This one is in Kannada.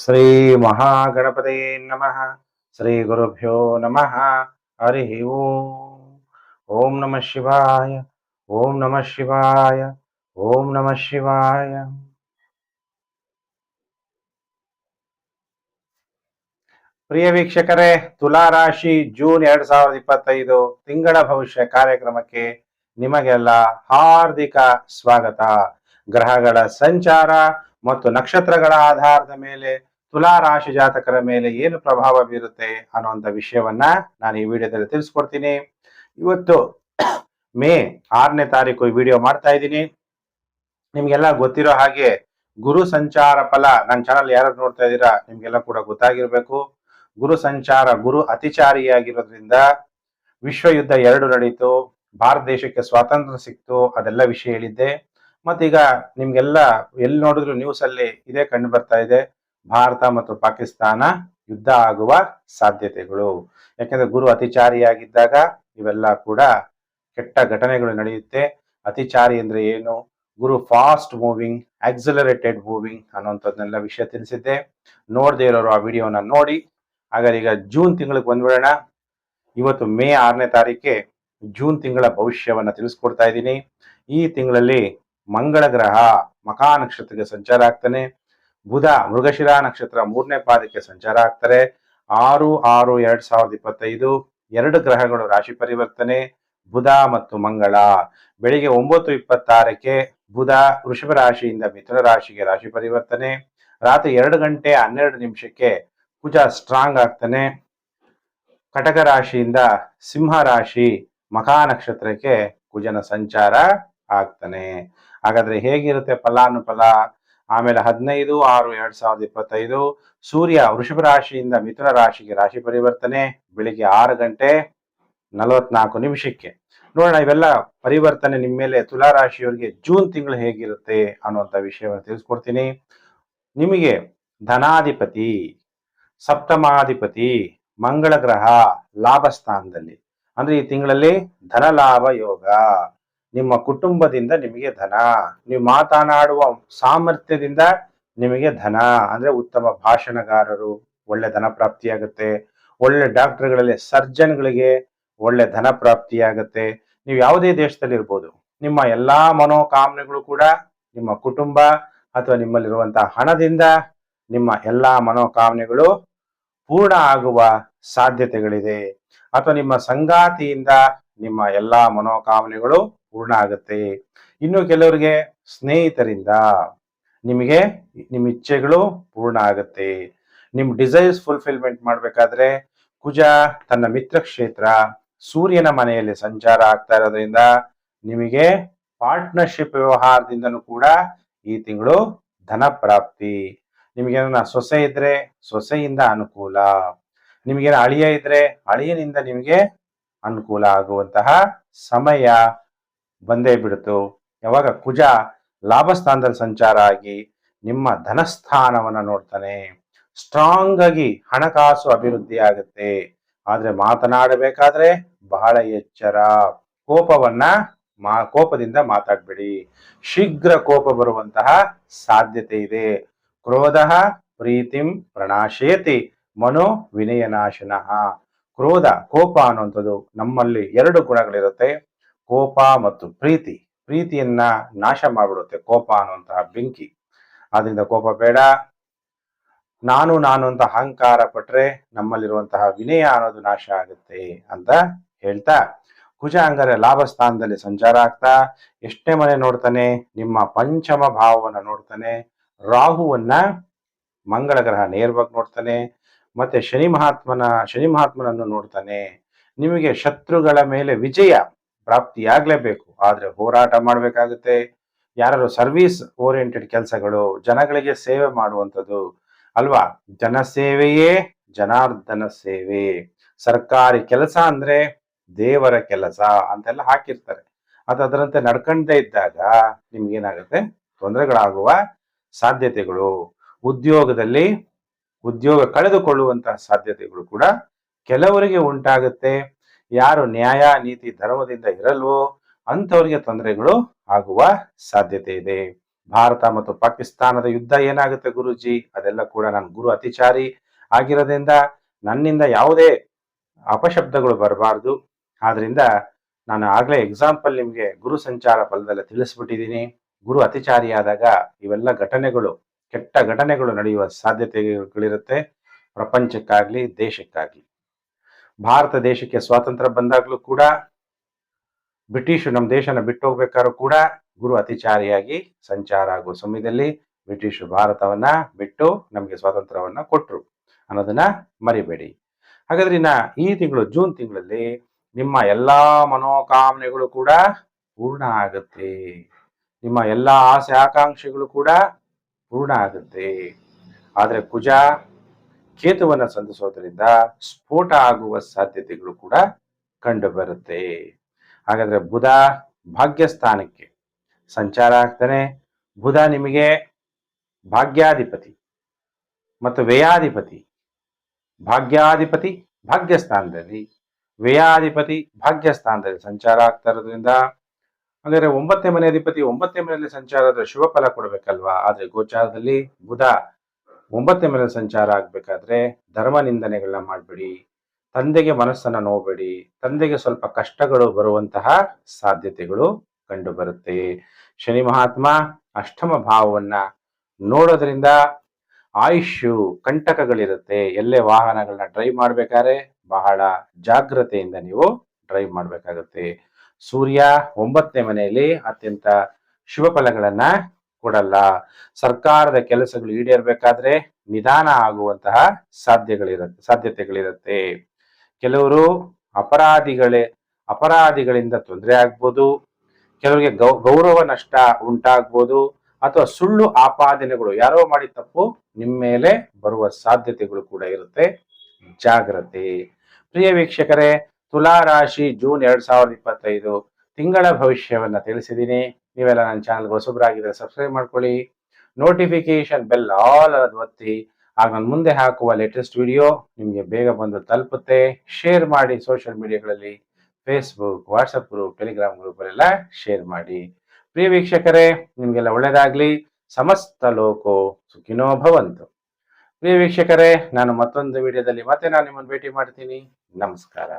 ಶ್ರೀ ಮಹಾಗಣಪತಿ ನಮಃ ಶ್ರೀ ಗುರುಭ್ಯೋ ನಮಃ ಹರಿ ಓಂ ಓಂ ನಮಃ ಶಿವಾಯ ಓಂ ನಮಃ ಶಿವಾಯ ಓಂ ನಮಃ ಶಿವಾಯ ಪ್ರಿಯ ವೀಕ್ಷಕರೇ ತುಲಾ ರಾಶಿ ಜೂನ್ ಎರಡ್ ಸಾವಿರದ ಇಪ್ಪತ್ತೈದು ತಿಂಗಳ ಭವಿಷ್ಯ ಕಾರ್ಯಕ್ರಮಕ್ಕೆ ನಿಮಗೆಲ್ಲ ಹಾರ್ದಿಕ ಸ್ವಾಗತ. ಗ್ರಹಗಳ ಸಂಚಾರ ಮತ್ತು ನಕ್ಷತ್ರಗಳ ಆಧಾರದ ಮೇಲೆ ತುಲಾ ರಾಶಿ ಜಾತಕರ ಮೇಲೆ ಏನು ಪ್ರಭಾವ ಬೀರುತ್ತೆ ಅನ್ನುವಂಥ ವಿಷಯವನ್ನ ನಾನು ಈ ವಿಡಿಯೋದಲ್ಲಿ ತಿಳಿಸ್ಕೊಡ್ತೀನಿ. ಇವತ್ತು ಮೇ ಆರನೇ ತಾರೀಕು ಈ ವಿಡಿಯೋ ಮಾಡ್ತಾ ಇದ್ದೀನಿ. ನಿಮ್ಗೆಲ್ಲ ಗೊತ್ತಿರೋ ಹಾಗೆ ಗುರು ಸಂಚಾರ ಫಲ, ನನ್ನ ಚಾನಲ್ ಯಾರು ನೋಡ್ತಾ ಇದ್ದೀರಾ, ನಿಮ್ಗೆಲ್ಲ ಕೂಡ ಗೊತ್ತಾಗಿರ್ಬೇಕು. ಗುರು ಸಂಚಾರ, ಗುರು ಅತಿಚಾರಿಯಾಗಿರೋದ್ರಿಂದ ವಿಶ್ವ ಯುದ್ಧ ಎರಡು ನಡೀತು, ಭಾರತ ದೇಶಕ್ಕೆ ಸ್ವಾತಂತ್ರ್ಯ ಸಿಕ್ತು, ಅದೆಲ್ಲ ವಿಷಯ ಹೇಳಿದ್ದೆ. ಮತ್ತೀಗ ನಿಮ್ಗೆಲ್ಲ ಎಲ್ಲಿ ನೋಡಿದ್ರು ನ್ಯೂಸ್ ಅಲ್ಲಿ ಇದೇ ಕಂಡು ಬರ್ತಾ ಇದೆ. ಭಾರತ ಮತ್ತು ಪಾಕಿಸ್ತಾನ ಯುದ್ಧ ಆಗುವ ಸಾಧ್ಯತೆಗಳು. ಯಾಕೆಂದ್ರೆ ಗುರು ಅತಿಚಾರಿಯಾಗಿದ್ದಾಗ ಇವೆಲ್ಲ ಕೂಡ ಕೆಟ್ಟ ಘಟನೆಗಳು ನಡೆಯುತ್ತೆ. ಅತಿಚಾರಿ ಅಂದ್ರೆ ಏನು? ಗುರು ಫಾಸ್ಟ್ ಮೂವಿಂಗ್ ಆಕ್ಸಿಲರೇಟೆಡ್ ಮೂವಿಂಗ್ ಅನ್ನುವಂಥದ್ದನ್ನೆಲ್ಲ ವಿಷಯ ತಿಳಿಸಿದ್ದೆ. ನೋಡದೆ ಇರೋರು ಆ ವಿಡಿಯೋನ ನೋಡಿ. ಹಾಗಾದ್ರೆ ಈಗ ಜೂನ್ ತಿಂಗಳಿಗೆ ಬಂದ್ಬಿಡೋಣ. ಇವತ್ತು ಮೇ ಆರನೇ ತಾರೀಕೆ ಜೂನ್ ತಿಂಗಳ ಭವಿಷ್ಯವನ್ನ ತಿಳಿಸ್ಕೊಡ್ತಾ ಇದ್ದೀನಿ. ಈ ತಿಂಗಳಲ್ಲಿ ಮಂಗಳ ಗ್ರಹ, ಮಕಾ ನಕ್ಷತ್ರಕ್ಕೆ ಸಂಚಾರ ಆಗ್ತಾನೆ. ಬುಧ ಮೃಗಶಿರಾ ನಕ್ಷತ್ರ ಮೂರನೇ ಪಾದಕ್ಕೆ ಸಂಚಾರ ಆಗ್ತಾರೆ. ಆರು ಆರು, ಎರಡ್ ಸಾವಿರದ ಇಪ್ಪತ್ತೈದು, ಎರಡು ಗ್ರಹಗಳು ರಾಶಿ ಪರಿವರ್ತನೆ, ಬುಧ ಮತ್ತು ಮಂಗಳ. ಬೆಳಿಗ್ಗೆ ಒಂಬತ್ತು ಇಪ್ಪತ್ತಾರಕ್ಕೆ ಬುಧ ವೃಷಭ ರಾಶಿಯಿಂದ ಮಿಥುನ ರಾಶಿಗೆ ರಾಶಿ ಪರಿವರ್ತನೆ. ರಾತ್ರಿ ಎರಡು ಗಂಟೆ ಹನ್ನೆರಡು ನಿಮಿಷಕ್ಕೆ ಕುಜ ಸ್ಟ್ರಾಂಗ್ ಆಗ್ತಾನೆ. ಕಟಕ ರಾಶಿಯಿಂದ ಸಿಂಹ ರಾಶಿ ಮಖಾ ನಕ್ಷತ್ರಕ್ಕೆ ಕುಜನ ಸಂಚಾರ ಆಗ್ತಾನೆ. ಹಾಗಾದ್ರೆ ಹೇಗಿರುತ್ತೆ ಫಲಾನುಫಲ? ಆಮೇಲೆ ಹದಿನೈದು, ಆರು, ಎರಡ್ ಸಾವಿರದ ಇಪ್ಪತ್ತೈದು, ಸೂರ್ಯ ವೃಷಭ ರಾಶಿಯಿಂದ ಮಿಥುನ ರಾಶಿಗೆ ರಾಶಿ ಪರಿವರ್ತನೆ, ಬೆಳಿಗ್ಗೆ ಆರು ಗಂಟೆ ನಲವತ್ನಾಲ್ಕು ನಿಮಿಷಕ್ಕೆ. ನೋಡೋಣ, ಇವೆಲ್ಲ ಪರಿವರ್ತನೆ ನಿಮ್ಮ ಮೇಲೆ ತುಲಾ ರಾಶಿಯವರಿಗೆ ಜೂನ್ ತಿಂಗಳು ಹೇಗಿರುತ್ತೆ ಅನ್ನುವಂಥ ವಿಷಯವನ್ನು ತಿಳಿಸ್ಕೊಡ್ತೀನಿ. ನಿಮಗೆ ಧನಾಧಿಪತಿ, ಸಪ್ತಮಾಧಿಪತಿ ಮಂಗಳ ಗ್ರಹ ಲಾಭ ಸ್ಥಾನದಲ್ಲಿ ಅಂದ್ರೆ ಈ ತಿಂಗಳಲ್ಲಿ ಧನ ಲಾಭ ಯೋಗ. ನಿಮ್ಮ ಕುಟುಂಬದಿಂದ ನಿಮಗೆ ಧನ. ನೀವು ಮಾತನಾಡುವ ಸಾಮರ್ಥ್ಯದಿಂದ ನಿಮಗೆ ಧನ. ಅಂದ್ರೆ ಉತ್ತಮ ಭಾಷಣಗಾರರು, ಒಳ್ಳೆ ಧನ ಪ್ರಾಪ್ತಿಯಾಗುತ್ತೆ. ಒಳ್ಳೆ ಡಾಕ್ಟರ್ಗಳಲ್ಲಿ ಸರ್ಜನ್ಗಳಿಗೆ ಒಳ್ಳೆ ಧನ ಪ್ರಾಪ್ತಿಯಾಗುತ್ತೆ. ನೀವು ಯಾವುದೇ ದೇಶದಲ್ಲಿ ಇರ್ಬೋದು ನಿಮ್ಮ ಎಲ್ಲಾ ಮನೋಕಾಮನೆಗಳು ಕೂಡ ನಿಮ್ಮ ಕುಟುಂಬ ಅಥವಾ ನಿಮ್ಮಲ್ಲಿರುವಂತಹ ಹಣದಿಂದ ನಿಮ್ಮ ಎಲ್ಲಾ ಮನೋಕಾಮನೆಗಳು ಪೂರ್ಣ ಆಗುವ ಸಾಧ್ಯತೆಗಳಿದೆ. ಅಥವಾ ನಿಮ್ಮ ಸಂಗಾತಿಯಿಂದ ನಿಮ್ಮ ಎಲ್ಲಾ ಮನೋಕಾಮನೆಗಳು ಪೂರ್ಣ ಆಗುತ್ತೆ. ಇನ್ನು ಕೆಲವರಿಗೆ ಸ್ನೇಹಿತರಿಂದ ನಿಮಗೆ ನಿಮ್ಮ ಇಚ್ಛೆಗಳು ಪೂರ್ಣ ಆಗುತ್ತೆ. ನಿಮ್ಮ ಡಿಸೈರ್ಸ್ ಫುಲ್ಫಿಲ್ಮೆಂಟ್ ಮಾಡಬೇಕಾದ್ರೆ ಕುಜ ತನ್ನ ಮಿತ್ರ ಕ್ಷೇತ್ರ, ಸೂರ್ಯನ ಮನೆಯಲ್ಲಿ ಸಂಚಾರ ಆಗ್ತಾ ಇರೋದ್ರಿಂದ ನಿಮಗೆ ಪಾರ್ಟ್ನರ್ಶಿಪ್ ವ್ಯವಹಾರದಿಂದನೂ ಕೂಡ ಈ ತಿಂಗಳು ಧನ ಪ್ರಾಪ್ತಿ. ನಿಮಗೇನ ಸೊಸೆ ಇದ್ರೆ ಸೊಸೆಯಿಂದ ಅನುಕೂಲ. ನಿಮಗೇನ ಅಳಿಯ ಇದ್ರೆ ಅಳಿಯನಿಂದ ನಿಮಗೆ ಅನುಕೂಲ ಆಗುವಂತಹ ಸಮಯ. ಬಂದೇ ಬಿಡ್ತು ಯಾವಾಗ ಕುಜ ಲಾಭಸ್ಥಾನದಲ್ಲಿ ಸಂಚಾರ ಆಗಿ ನಿಮ್ಮ ಧನಸ್ಥಾನವನ್ನ ನೋಡ್ತಾನೆ. ಸ್ಟ್ರಾಂಗ್ ಆಗಿ ಹಣಕಾಸು ಅಭಿವೃದ್ಧಿ ಆಗುತ್ತೆ. ಆದರೆ ಮಾತನಾಡಬೇಕಾದ್ರೆ ಬಹಳ ಎಚ್ಚರ. ಕೋಪವನ್ನ ಮಾ, ಕೋಪದಿಂದ ಮಾತಾಡ್ಬೇಡಿ. ಶೀಘ್ರ ಕೋಪ ಬರುವಂತಹ ಸಾಧ್ಯತೆ ಇದೆ. ಕ್ರೋಧ ಪ್ರೀತಿಂ ಪ್ರಣಾಶೇತಿ ಮನೋ ವಿನಯನಾಶನಃ. ಕ್ರೋಧ, ಕೋಪ ಅನ್ನುವಂಥದ್ದು ನಮ್ಮಲ್ಲಿ ಎರಡು ಗುಣಗಳಿರುತ್ತೆ. ಕೋಪ ಮತ್ತು ಪ್ರೀತಿ, ಪ್ರೀತಿಯನ್ನ ನಾಶ ಮಾಡಿಬಿಡುತ್ತೆ ಕೋಪ ಅನ್ನುವಂತಹ ಬೆಂಕಿ. ಆದ್ರಿಂದ ಕೋಪ ಬೇಡ. ನಾನು ನಾನು ಅಂತ ಅಹಂಕಾರ ಪಟ್ರೆ ನಮ್ಮಲ್ಲಿರುವಂತಹ ವಿನಯ ಅನ್ನೋದು ನಾಶ ಆಗುತ್ತೆ ಅಂತ ಹೇಳ್ತಾ ಕುಜ ಹಂಗಾರೆ ಲಾಭ ಸ್ಥಾನದಲ್ಲಿ ಸಂಚಾರ ಆಗ್ತಾ, ಎಷ್ಟೇ ಮನೆ ನೋಡ್ತಾನೆ, ನಿಮ್ಮ ಪಂಚಮ ಭಾವವನ್ನ ನೋಡ್ತಾನೆ, ರಾಹುವನ್ನ ಮಂಗಳ ಗ್ರಹ ನೇರವಾಗಿ ನೋಡ್ತಾನೆ, ಮತ್ತೆ ಶನಿ ಮಹಾತ್ಮನ, ಶನಿ ಮಹಾತ್ಮನನ್ನು ನೋಡ್ತಾನೆ, ನಿಮಗೆ ಶತ್ರುಗಳ ಮೇಲೆ ವಿಜಯ ಪ್ರಾಪ್ತಿಯಾಗ್ಲೇಬೇಕು. ಆದರೆ ಹೋರಾಟ ಮಾಡಬೇಕಾಗುತ್ತೆ. ಯಾರು ಸರ್ವಿಸ್ ಓರಿಯೆಂಟೆಡ್ ಕೆಲಸಗಳು, ಜನಗಳಿಗೆ ಸೇವೆ ಮಾಡುವಂಥದ್ದು ಅಲ್ವಾ? ಜನಸೇವೆಯೇ ಜನಾರ್ದನ ಸೇವೆ. ಸರ್ಕಾರಿ ಕೆಲಸ ಅಂದ್ರೆ ದೇವರ ಕೆಲಸ ಅಂತೆಲ್ಲ ಹಾಕಿರ್ತಾರೆ. ಅದು ಅದರಂತೆ ನಡ್ಕೊಂಡೇ ಇದ್ದಾಗ ನಿಮ್ಗೇನಾಗುತ್ತೆ ತೊಂದರೆಗಳಾಗುವ ಸಾಧ್ಯತೆಗಳು. ಉದ್ಯೋಗದಲ್ಲಿ ಉದ್ಯೋಗ ಕಳೆದುಕೊಳ್ಳುವಂತಹ ಸಾಧ್ಯತೆಗಳು ಕೂಡ ಕೆಲವರಿಗೆ ಉಂಟಾಗುತ್ತೆ. ಯಾರು ನ್ಯಾಯ, ನೀತಿ, ಧರ್ಮದಿಂದ ಇರಲ್ವೋ ಅಂಥವ್ರಿಗೆ ತೊಂದರೆಗಳು ಆಗುವ ಸಾಧ್ಯತೆ ಇದೆ. ಭಾರತ ಮತ್ತು ಪಾಕಿಸ್ತಾನದ ಯುದ್ಧ ಏನಾಗುತ್ತೆ ಗುರುಜಿ? ಅದೆಲ್ಲ ಕೂಡ ನಾನು ಗುರು ಅತಿಚಾರಿ ಆಗಿರೋದ್ರಿಂದ ನನ್ನಿಂದ ಯಾವುದೇ ಅಪಶಬ್ದಗಳು ಬರಬಾರ್ದು. ಆದ್ರಿಂದ ನಾನು ಆಗ್ಲೇ ಎಕ್ಸಾಂಪಲ್ ನಿಮಗೆ ಗುರು ಸಂಚಾರ ಫಲದಲ್ಲಿ ತಿಳಿಸ್ಬಿಟ್ಟಿದ್ದೀನಿ. ಗುರು ಅತಿಚಾರಿಯಾದಾಗ ಇವೆಲ್ಲ ಘಟನೆಗಳು, ಕೆಟ್ಟ ಘಟನೆಗಳು ನಡೆಯುವ ಸಾಧ್ಯತೆಗಳಿರುತ್ತೆ. ಪ್ರಪಂಚಕ್ಕಾಗ್ಲಿ, ದೇಶಕ್ಕಾಗ್ಲಿ. ಭಾರತ ದೇಶಕ್ಕೆ ಸ್ವಾತಂತ್ರ್ಯ ಬಂದಾಗ್ಲೂ ಕೂಡ ಬ್ರಿಟಿಷರು ನಮ್ಮ ದೇಶನ ಬಿಟ್ಟು ಹೋಗ್ಬೇಕಾದ್ರೂ ಕೂಡ ಗುರು ಅತಿಚಾರಿಯಾಗಿ ಸಂಚಾರ ಆಗುವ ಸಮಯದಲ್ಲಿ ಬ್ರಿಟಿಷರು ಭಾರತವನ್ನ ಬಿಟ್ಟು ನಮಗೆ ಸ್ವಾತಂತ್ರ್ಯವನ್ನ ಕೊಟ್ಟರು ಅನ್ನೋದನ್ನ ಮರಿಬೇಡಿ. ಹಾಗಾದ್ರೆ ಇನ್ನ ಈ ತಿಂಗಳು ಜೂನ್ ತಿಂಗಳಲ್ಲಿ ನಿಮ್ಮ ಎಲ್ಲಾ ಮನೋಕಾಮನೆಗಳು ಕೂಡ ಪೂರ್ಣ ಆಗುತ್ತೆ. ನಿಮ್ಮ ಎಲ್ಲಾ ಆಸೆ ಆಕಾಂಕ್ಷೆಗಳು ಕೂಡ ಪೂರ್ಣ ಆಗುತ್ತೆ. ಆದ್ರೆ ಕುಜ ಕೇತುವನ್ನ ಸಂಧಿಸೋದ್ರಿಂದ ಸ್ಫೋಟ ಆಗುವ ಸಾಧ್ಯತೆಗಳು ಕೂಡ ಕಂಡು ಬರುತ್ತೆ. ಹಾಗಾದ್ರೆ ಬುಧ ಭಾಗ್ಯಸ್ಥಾನಕ್ಕೆ ಸಂಚಾರ ಆಗ್ತಾನೆ. ಬುಧ ನಿಮಗೆ ಭಾಗ್ಯಾಧಿಪತಿ ಮತ್ತು ವ್ಯಯಾಧಿಪತಿ, ಭಾಗ್ಯಾಧಿಪತಿ ಭಾಗ್ಯಸ್ಥಾನದಲ್ಲಿ, ವ್ಯಯಾಧಿಪತಿ ಭಾಗ್ಯಸ್ಥಾನದಲ್ಲಿ ಸಂಚಾರ ಆಗ್ತಾ ಇರೋದ್ರಿಂದ, ಹಾಗಾದ್ರೆ ಒಂಬತ್ತನೇ ಮನೆ ಅಧಿಪತಿ ಒಂಬತ್ತನೇ ಮನೆಯಲ್ಲಿ ಸಂಚಾರ ಆದ್ರೆ ಶುಭ ಫಲ ಕೊಡಬೇಕಲ್ವಾ? ಆದ್ರೆ ಗೋಚಾರದಲ್ಲಿ ಬುಧ ಒಂಬತ್ತನೇ ಮನೆ ಸಂಚಾರ ಆಗ್ಬೇಕಾದ್ರೆ ಧರ್ಮ ನಿಂದನೆಗಳನ್ನ ಮಾಡಬೇಡಿ. ತಂದೆಗೆ ಮನಸ್ಸನ್ನ ನೋಬೇಡಿ ತಂದೆಗೆ ಸ್ವಲ್ಪ ಕಷ್ಟಗಳು ಬರುವಂತಹ ಸಾಧ್ಯತೆಗಳು ಕಂಡು ಬರುತ್ತೆ ಶನಿ ಮಹಾತ್ಮ ಅಷ್ಟಮ ಭಾವವನ್ನ ನೋಡೋದ್ರಿಂದ ಆಯುಷ್ಯು ಕಂಟಕಗಳಿರುತ್ತೆ. ಎಲ್ಲೇ ವಾಹನಗಳನ್ನ ಡ್ರೈವ್ ಮಾಡ್ಬೇಕಾದ್ರೆ ಬಹಳ ಜಾಗ್ರತೆಯಿಂದ ನೀವು ಡ್ರೈವ್ ಮಾಡಬೇಕಾಗುತ್ತೆ. ಸೂರ್ಯ ಒಂಬತ್ತನೇ ಮನೆಯಲ್ಲಿ ಅತ್ಯಂತ ಶುಭ ಫಲಗಳನ್ನ ಕೊಡಲ್ಲ. ಸರ್ಕಾರದ ಕೆಲಸಗಳು ಈಡೇರ್ಬೇಕಾದ್ರೆ ನಿಧಾನ ಆಗುವಂತಹ ಸಾಧ್ಯಗಳಿರುತ್ತೆ ಸಾಧ್ಯತೆಗಳಿರುತ್ತೆ. ಕೆಲವರು ಅಪರಾಧಿಗಳೇ, ಅಪರಾಧಿಗಳಿಂದ ತೊಂದರೆ ಆಗ್ಬೋದು, ಕೆಲವರಿಗೆ ಗೌರವ ನಷ್ಟ ಉಂಟಾಗ್ಬೋದು, ಅಥವಾ ಸುಳ್ಳು ಆಪಾದನೆಗಳು ಯಾರೋ ಮಾಡಿ ತಪ್ಪು ನಿಮ್ಮ ಮೇಲೆ ಬರುವ ಸಾಧ್ಯತೆಗಳು ಕೂಡ ಇರುತ್ತೆ. ಜಾಗ್ರತೆ. ಪ್ರಿಯ ವೀಕ್ಷಕರೇ ತುಲಾ ರಾಶಿ ಜೂನ್ ಎರಡ್ ಸಾವಿರದ ಇಪ್ಪತ್ತೈದು ತಿಂಗಳ ಭವಿಷ್ಯವನ್ನ ತಿಳಿಸಿದ್ದೀನಿ. ನೀವೆಲ್ಲ ನನ್ನ ಚಾನಲ್ಗೆ ಹೊಸಬರಾಗಿದ್ರೆ ಸಬ್ಸ್ಕ್ರೈಬ್ ಮಾಡ್ಕೊಳ್ಳಿ. ನೋಟಿಫಿಕೇಶನ್ ಬೆಲ್ ಆಲ್ ಅದು ಒತ್ತಿ. ಆಗ ನಾನು ಮುಂದೆ ಹಾಕುವ ಲೇಟೆಸ್ಟ್ ವಿಡಿಯೋ ನಿಮಗೆ ಬೇಗ ಬಂದು ತಲುಪುತ್ತೆ. ಶೇರ್ ಮಾಡಿ ಸೋಷಿಯಲ್ ಮೀಡಿಯಾಗಳಲ್ಲಿ ಫೇಸ್ಬುಕ್ ವಾಟ್ಸಪ್ ಗ್ರೂಪ್ ಟೆಲಿಗ್ರಾಮ್ ಗ್ರೂಪಲ್ಲೆಲ್ಲ ಶೇರ್ ಮಾಡಿ. ಪ್ರಿಯ ವೀಕ್ಷಕರೇ, ನಿಮಗೆಲ್ಲ ಒಳ್ಳೆಯದಾಗಲಿ ಸಮಸ್ತ ಲೋಕೋ ಸುಖಿನೋ ಭವಂತು. ಪ್ರಿಯ ವೀಕ್ಷಕರೇ, ನಾನು ಮತ್ತೊಂದು ವಿಡಿಯೋದಲ್ಲಿ ಮತ್ತೆ ನಾನು ನಿಮ್ಮನ್ನು ಭೇಟಿ ಮಾಡ್ತೀನಿ. ನಮಸ್ಕಾರ.